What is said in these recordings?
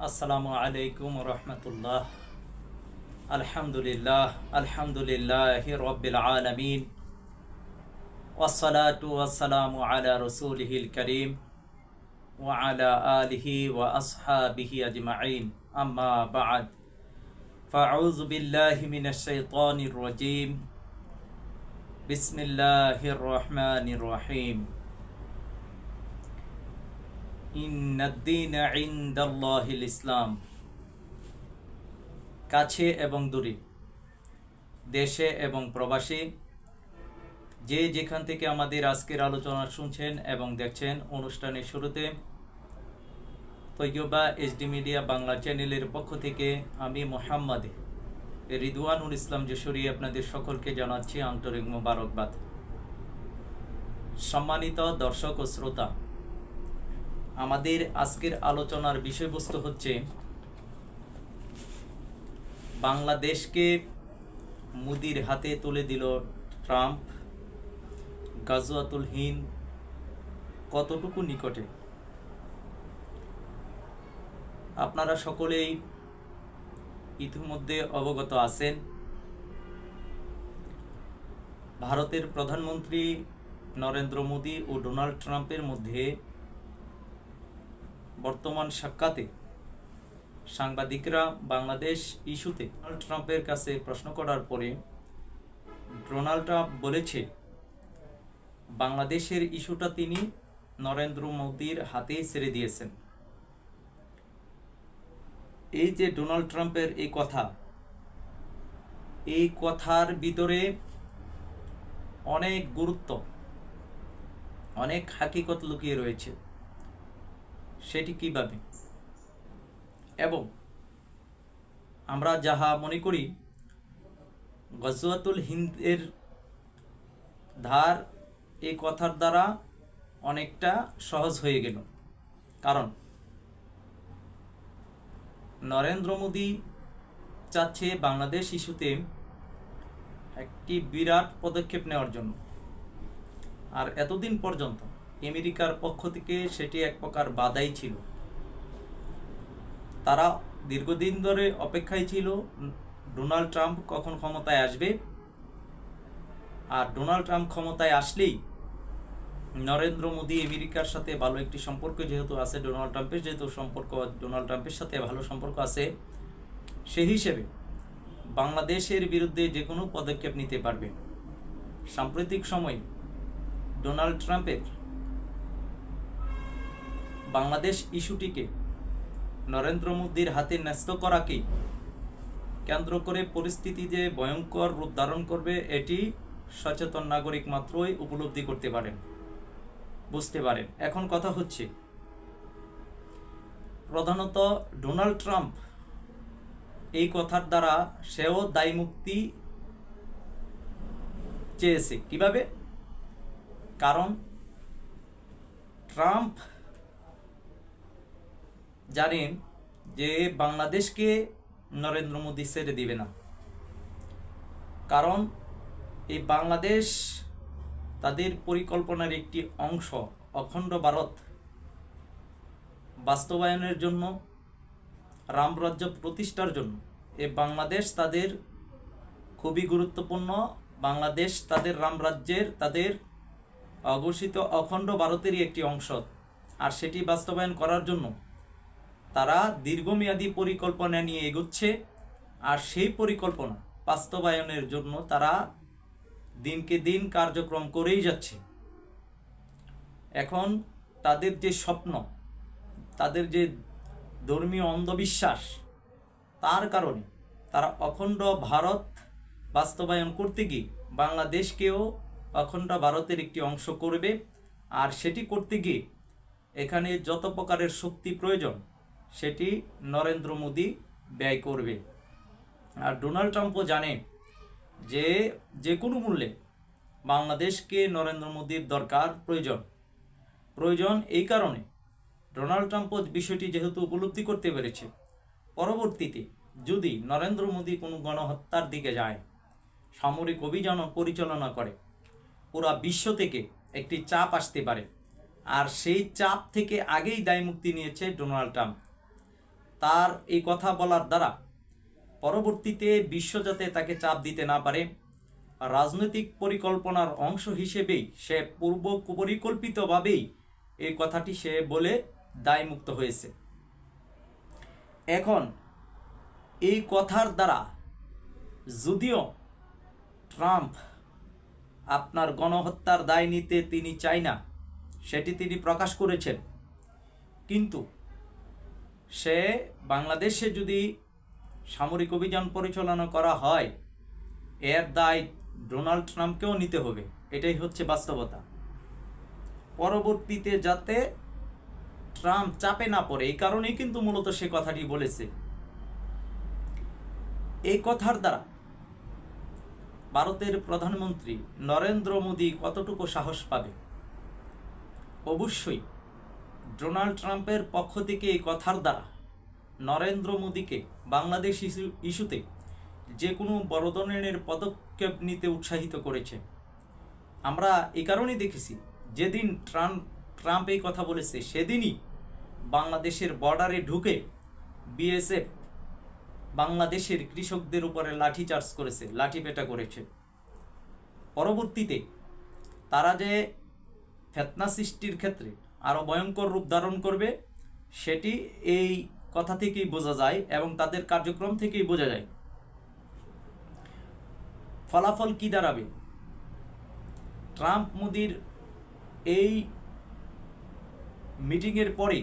আসসালামু আলাইকুম রহমতুল্লাহ আলহামদুলিল্লাহ আলহামদুলিল্লাহ রব্বিল আলমিন ওয়াসালাতু ওয়াসালামু আলা রসুলিহিল করিম وعلى آله وأصحابه أجمعين أما بعد فأعوذ بالله من الشيطان الرجيم بسم الله الرحمن الرحيم ইন্নাদ্দিন ইসলাম। কাছে এবং দূরে। দেশে এবং প্রবাসী। যে যেখান থেকে আমাদের আজকের আলোচনা শুনছেন এবং দেখছেন অনুষ্ঠানের শুরুতে তৈয়বা এইচডি মিডিয়া বাংলা চ্যানেলের পক্ষ থেকে আমি মোহাম্মদ রিদওয়ানুল ইসলাম যশোরী আপনাদের সকলকে জানাচ্ছি আন্তরিক মোবারকবাদ। সম্মানিত দর্শক ও শ্রোতা আমাদের আজকের আলোচনার বিষয়বস্তু হচ্ছে বাংলাদেশকে মুদির হাতে তুলে দিল ট্রাম্প, গাজওয়াতুল হিন্দ কতটুকু নিকটে? আপনারা সকলেই ইতিমধ্যে অবগত আছেন। ভারতের প্রধানমন্ত্রী নরেন্দ্র মোদী ও ডোনাল্ড ট্রাম্পের মধ্যে বর্তমান সাক্ষাতে সাংবাদিকরা বাংলাদেশ ইস্যুতে ডোনাল্ড ট্রাম্পের কাছে প্রশ্ন করার পরে ডোনাল্ড ট্রাম্প বলেছে, বাংলাদেশের ইস্যুটা তিনি নরেন্দ্র মোদীর হাতেই ছেড়ে দিয়েছেন। এই যে ডোনাল্ড ট্রাম্পের এই কথা, এই কথার ভিতরে অনেক গুরুত্ব, অনেক হাকিকত লুকিয়ে রয়েছে। সেটি কীভাবে? এবং আমরা যাহা মনে করি, গজওয়াতুল হিন্দের ধার এই কথার দ্বারা অনেকটা সহজ হয়ে গেল। কারণ নরেন্দ্র মোদী চাচ্ছে বাংলাদেশ ইস্যুতে একটি বিরাট পদক্ষেপ নেওয়ার জন্য। আর এতদিন পর্যন্ত আমেরিকার পক্ষ থেকে সেটি এক প্রকার বাধাই ছিল। তারা দীর্ঘদিন ধরে অপেক্ষায় ছিল, ডোনাল্ড ট্রাম্প কখন ক্ষমতায় আসবে? আর ডোনাল্ড ট্রাম্প ক্ষমতায় আসলেই নরেন্দ্র মোদী আমেরিকার সাথে ভালো একটি সম্পর্ক যেহেতু আছে, ডোনাল্ড ট্রাম্পের যেহেতু সম্পর্ক, ডোনাল্ড ট্রাম্পের সাথে ভালো সম্পর্ক আছে, সেই হিসেবে বাংলাদেশের বিরুদ্ধে যে কোনো পদক্ষেপ নিতে পারবে। সাম্প্রতিক সময়ে ডোনাল্ড ট্রাম্পের বাংলাদেশ ইস্যুটিকে নরেন্দ্র মোদীর হাতে ন্যস্ত করাকে কেন্দ্র করে পরিস্থিতি যে ভয়ঙ্কর রূপ ধারণ করবে, এটি সচেতন নাগরিক মাত্রই উপলব্ধি করতে পারেন, বুঝতে পারেন। এখন কথা হচ্ছে, প্রধানত ডোনাল্ড ট্রাম্প এই কথার দ্বারা সেও দায় মুক্তি চেয়েছে। কীভাবে? কারণ ট্রাম্প জানেন যে বাংলাদেশকে নরেন্দ্র মোদী ছেড়ে দিবে না। কারণ এই বাংলাদেশ তাদের পরিকল্পনার একটি অংশ, অখণ্ড ভারত। বাস্তবায়নের জন্য রামরাজ্য প্রতিষ্ঠার জন্য। এ বাংলাদেশ তাদের খুবই গুরুত্বপূর্ণ। বাংলাদেশ তাদের রামরাজ্যের তাদের অঘোষিত অখণ্ড ভারতেরই একটি অংশ। আর সেটি বাস্তবায়ন করার জন্য তারা দীর্ঘমেয়াদী পরিকল্পনা নিয়ে এগোচ্ছে, আর সেই পরিকল্পনা বাস্তবায়নের জন্য তারা দিনকে দিন কার্যক্রম করেই যাচ্ছে। এখন তাদের যে স্বপ্ন, তাদের যে ধর্মীয় অন্ধবিশ্বাস, তার কারণে তারা অখণ্ড ভারত বাস্তবায়ন করতে গিয়ে বাংলাদেশকেও অখণ্ড ভারতের একটি অংশ করবে, আর সেটি করতে গিয়ে এখানে যত প্রকারের শক্তি প্রয়োজন সেটি নরেন্দ্র মোদী ব্যয় করবে। আর ডোনাল্ড ট্রাম্পও জানে যে যে কোনো মূল্যে বাংলাদেশকে নরেন্দ্র মোদীর দরকার প্রয়োজন। প্রয়োজন এই কারণে ডোনাল্ড ট্রাম্পও বিষয়টি যেহেতু উপলব্ধি করতে পেরেছে, পরবর্তীতে যদি নরেন্দ্র মোদী কোনো গণহত্যার দিকে যায়, সামরিক অভিযান পরিচালনা করে, পুরা বিশ্ব থেকে একটি চাপ আসতে পারে। আর সেই চাপ থেকে আগেই দায় মুক্তি নিয়েছে ডোনাল্ড ট্রাম্প। তার এই কথা বলার দ্বারা পরবর্তীতে বিশ্ব যাতে তাকে চাপ দিতে না পারে, রাজনৈতিক পরিকল্পনার অংশ হিসেবেই সে পূর্ব পরিকল্পিতভাবেই এই কথাটি সে বলে দায়মুক্ত হয়েছে। এখন এই কথার দ্বারা যদিও ট্রাম্প আপনার গণহত্যার দায় নিতে তিনি চাই না, সেটি তিনি প্রকাশ করেছেন, কিন্তু সে বাংলাদেশে যদি সামরিক অভিযান পরিচালনা করা হয়, এর দায় ডোনাল্ড ট্রাম্পকেও নিতে হবে। এটাই হচ্ছে বাস্তবতা। পরবর্তীতে যাতে ট্রাম্প চাপে না পড়ে, এই কারণেই কিন্তু মূলত সে কথাটি বলেছে। এই কথার দ্বারা ভারতের প্রধানমন্ত্রী নরেন্দ্র মোদী কতটুকু সাহস পাবে? অবশ্যই ডোনাল্ড ট্রাম্পের পক্ষ থেকে এই কথার দ্বারা নরেন্দ্র মোদীকে বাংলাদেশ ইস্যু, ইস্যুতে যে কোনো বড় ধরনের পদক্ষেপ নিতে উৎসাহিত করেছে। আমরা এই কারণেই দেখেছি, যেদিন ট্রাম্প ট্রাম্প এই কথা বলেছে, সেদিনই বাংলাদেশের বর্ডারে ঢুকে বিএসএফ বাংলাদেশের কৃষকদের উপরে লাঠিচার্জ করেছে লাঠিপেটা করেছে। পরবর্তীতে তারা যে ফেতনা সৃষ্টির ক্ষেত্রে আরও ভয়ঙ্কর রূপ ধারণ করবে, সেটি এই কথা থেকেই বোঝা যায় এবং তাদের কার্যক্রম থেকেই বোঝা যায়। ফলাফল কি দাঁড়াবে? ট্রাম্প মোদির এই মিটিংয়ের পরে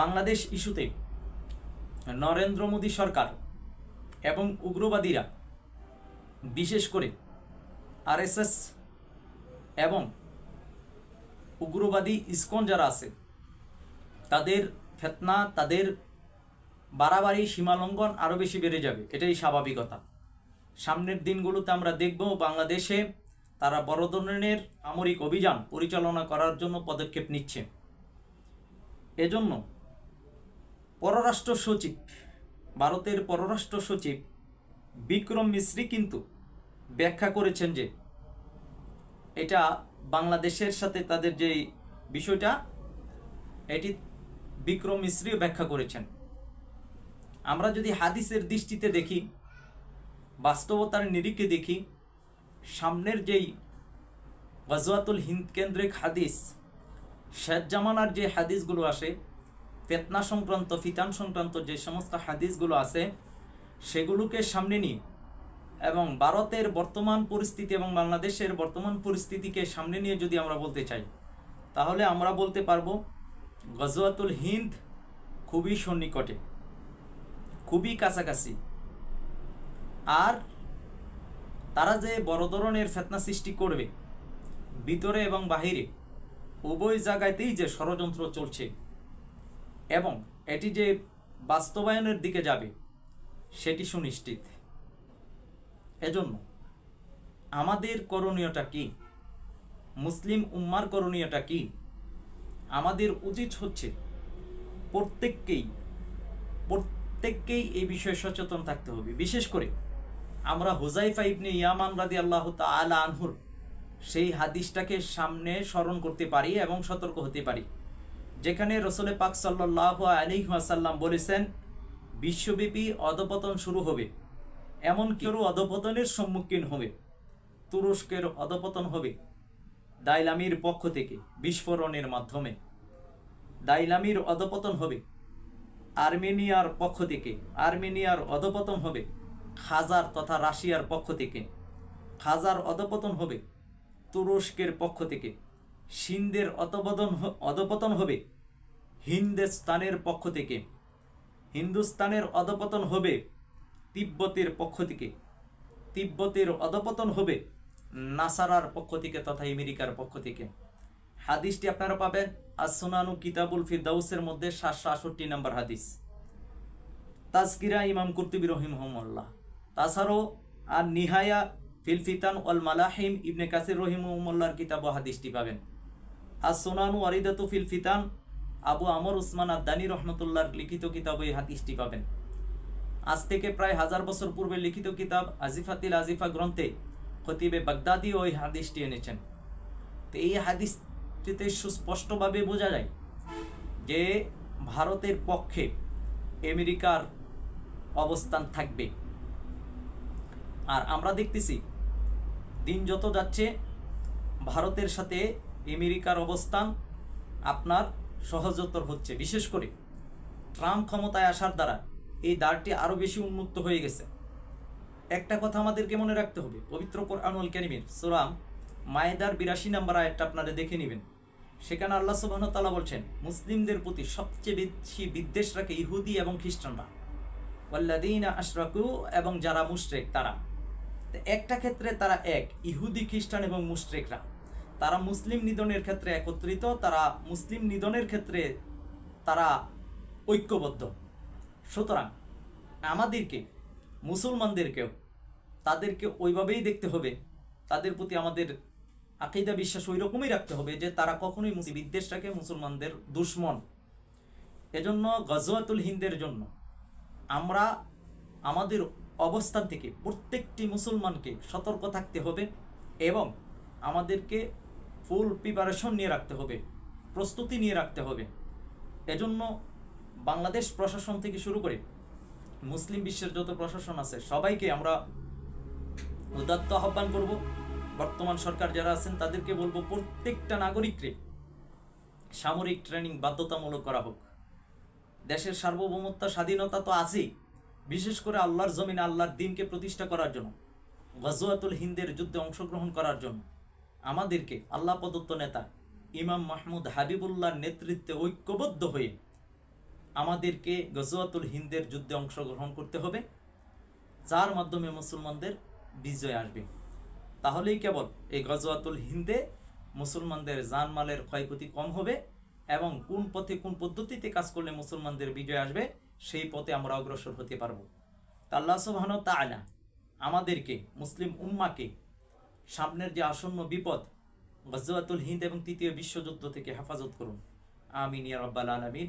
বাংলাদেশ ইস্যুতে নরেন্দ্র মোদী সরকার এবং উগ্রবাদীরা, বিশেষ করে আরএসএস এবং উগ্রবাদী ইস্কন যারা আছে, তাদের ফেতনা, তাদের বাড়াবাড়ি সীমালঙ্ঘন আরও বেশি বেড়ে যাবে। এটাই স্বাভাবিকতা। সামনের দিনগুলোতে আমরা দেখব বাংলাদেশে তারা বড় ধরনের সামরিক অভিযান পরিচালনা করার জন্য পদক্ষেপ নিচ্ছে। এজন্য পররাষ্ট্র সচিব, ভারতের পররাষ্ট্র সচিব বিক্রম মিশ্রি কিন্তু ব্যাখ্যা করেছেন যে, এটা বাংলাদেশের সাথে তাদের যে বিষয়টা, এটি বিক্রম মিশ্রিও ব্যাখ্যা করেছেন। আমরা যদি হাদিসের দৃষ্টিতে দেখি, বাস্তবতার নিরিখে দেখি, সামনের যেই গজওয়াতুল হিন্দ কেন্দ্রিক হাদিস শেষ জামানার যে হাদিসগুলো আসে, ফেতনা সংক্রান্ত, ফিতান সংক্রান্ত যে সমস্ত হাদিসগুলো আছে, সেগুলোকে সামনে নিয়ে এবং ভারতের বর্তমান পরিস্থিতি এবং বাংলাদেশের বর্তমান পরিস্থিতিকে সামনে নিয়ে যদি আমরা বলতে চাই, তাহলে আমরা বলতে পারব গজওয়াতুল হিন্দ খুবই সন্নিকটে, খুবই কাছাকাছি। আর তারা যে বড় ধরনের ফেতনা সৃষ্টি করবে ভিতরে এবং বাহিরে, উভয় জায়গাতেই যে ষড়যন্ত্র চলছে এবং এটি যে বাস্তবায়নের দিকে যাবে, সেটি সুনিশ্চিত। এজন্য আমাদের করণীয়টা কি? মুসলিম উম্মার করণীয়টা কি? আমাদের উচিত হচ্ছে প্রত্যেককেই প্রত্যেককেই এই বিষয়ে সচেতন থাকতে হবে। বিশেষ করে আমরা হুজাইফা ইবনে ইয়ামান রাদি আল্লাহ তালা আনহুর সেই হাদিসটাকে সামনে স্মরণ করতে পারি এবং সতর্ক হতে পারি, যেখানে রসলে পাক সাল্লাহ আলী আসাল্লাম বলেছেন, বিশ্বব্যাপী অধপতন শুরু হবে। এমন কেউ অধপতনের সম্মুখীন হবে। তুরস্কের অধপতন হবে। দাইলামির পক্ষ থেকে বিস্ফোরণের মাধ্যমে। দাইলামির অধপতন হবে। আর্মেনিয়ার পক্ষ থেকে আর্মেনিয়ার অধপতন হবে। খাজার তথা রাশিয়ার পক্ষ থেকে খাজার অধপতন হবে। তুরস্কের পক্ষ থেকে সিন্ধের অধপতন অধপতন হবে। হিন্দুস্তানের পক্ষ থেকে হিন্দুস্তানের অধপতন হবে। তিব্বতের পক্ষ থেকে। তিব্বতের অধপতন হবে নাসারার পক্ষ থেকে তথা আমেরিকার পক্ষ থেকে। হাদিসটি আপনারা পাবেন আসোনানু কিতাবুল ফিরদাউসের মধ্যে সাতশো আষট্টি নম্বর হাদিস। তাজকিরা ইমাম কুর্তুবি রহিমহমল্লাহ। তাছাড়াও আর নিহায়া ফিল ফিতান ওয়াল মালাহিম ইবনে কাসির রহিমহমল্লার কিতাব হাদিসটি পাবেন। আর সোনানু আরিদাতু ফিলফিতান আবু আমর উসমান আদানি রহমতুল্লাহর লিখিত কিতাব এই হাদিসটি পাবেন। আজ থেকে প্রায় হাজার বছর পূর্বে লিখিত কিতাব আজিফাতিল আজিফা গ্রন্থে খতিবে বাগদাদি ওই হাদিসটি এনেছেন। তো এই হাদিসটিতে সুস্পষ্টভাবে বোঝা যায় যে ভারতের পক্ষে আমেরিকার অবস্থান থাকবে। আর আমরা দেখতেছি, দিন যত যাচ্ছে, ভারতের সাথে আমেরিকার অবস্থান আপনার সহজতর হচ্ছে। বিশেষ করে ট্রাম্প ক্ষমতায় আসার দ্বারা এই দ্বারটি আরও বেশি উন্মুক্ত হয়ে গেছে। একটা কথা আমাদেরকে মনে রাখতে হবে, পবিত্র কোরআনুল কারিমের সুরাম মায়েদার বিরাশি নাম্বার আয়াতটা আপনারা দেখে নেবেন। সেখানে আল্লাহ সুবাহ তাআলা বলছেন, মুসলিমদের প্রতি সবচেয়ে বেশি বিদ্বেষ রাখে ইহুদি এবং খ্রিস্টানরা। ওয়াল্লাদিনা আশরাকু এবং যারা মুশরেক, তারা। একটা ক্ষেত্রে তারা এক, ইহুদি, খ্রিস্টান এবং মুশরেকরা। তারা মুসলিম নিধনের ক্ষেত্রে একত্রিত, তারা মুসলিম নিধনের ক্ষেত্রে তারা ঐক্যবদ্ধ। সুতরাং আমাদেরকে, মুসলমানদেরকেও, তাদেরকে ওইভাবেই দেখতে হবে। তাদের প্রতি আমাদের আকিদা, বিশ্বাস ওই রকমই রাখতে হবে যে তারা কখনোই মুসলিম বিদ্বেষ রাখে মুসলমানদের দুশ্মন। এজন্য গজওয়াতুল হিন্দের জন্য আমরা আমাদের অবস্থান থেকে প্রত্যেকটি মুসলমানকে সতর্ক থাকতে হবে এবং আমাদেরকে ফুল প্রিপারেশন নিয়ে রাখতে হবে, প্রস্তুতি নিয়ে রাখতে হবে। এজন্য বাংলাদেশ প্রশাসন থেকে শুরু করে মুসলিম বিশ্বের যত প্রশাসন আছে, সবাইকে আমরা উদাত্ত আহ্বান করব। বর্তমান সরকার যারা আছেন, তাদেরকে বলব প্রত্যেকটা নাগরিককে সামরিক ট্রেনিং বাধ্যতামূলক করা হোক। দেশের সার্বভৌমত্ব, স্বাধীনতা তো আছেই, বিশেষ করে আল্লাহর জমিনে, আল্লাহর দিনকে প্রতিষ্ঠা করার জন্য, গজওয়াতুল হিন্দের যুদ্ধে অংশগ্রহণ করার জন্য। আমাদেরকে আল্লাহ প্রদত্ত নেতা ইমাম মাহমুদ হাবিবুল্লাহর নেতৃত্বে ঐক্যবদ্ধ হয়ে আমাদেরকে গজওয়াতুল হিন্দের যুদ্ধে অংশগ্রহণ করতে হবে, যার মাধ্যমে মুসলমানদের বিজয় আসবে। তাহলেই কেবল এই গজওয়াতুল হিন্দে মুসলমানদের জানমালের ক্ষয়ক্ষতি কম হবে এবং কোন পথে কোন পদ্ধতিতে কাজ করলে মুসলমানদের বিজয় আসবে, সেই পথে আমরা অগ্রসর হতে পারব। তা আল্লাহ সুবহান তাআলা আমাদেরকে, মুসলিম উম্মাকে সামনের যে আসন্ন বিপদ, গজওয়াতুল হিন্দ এবং তৃতীয় বিশ্বযুদ্ধ থেকে হেফাজত করুন। আমিন ইয়া রাব্বাল আলামিন।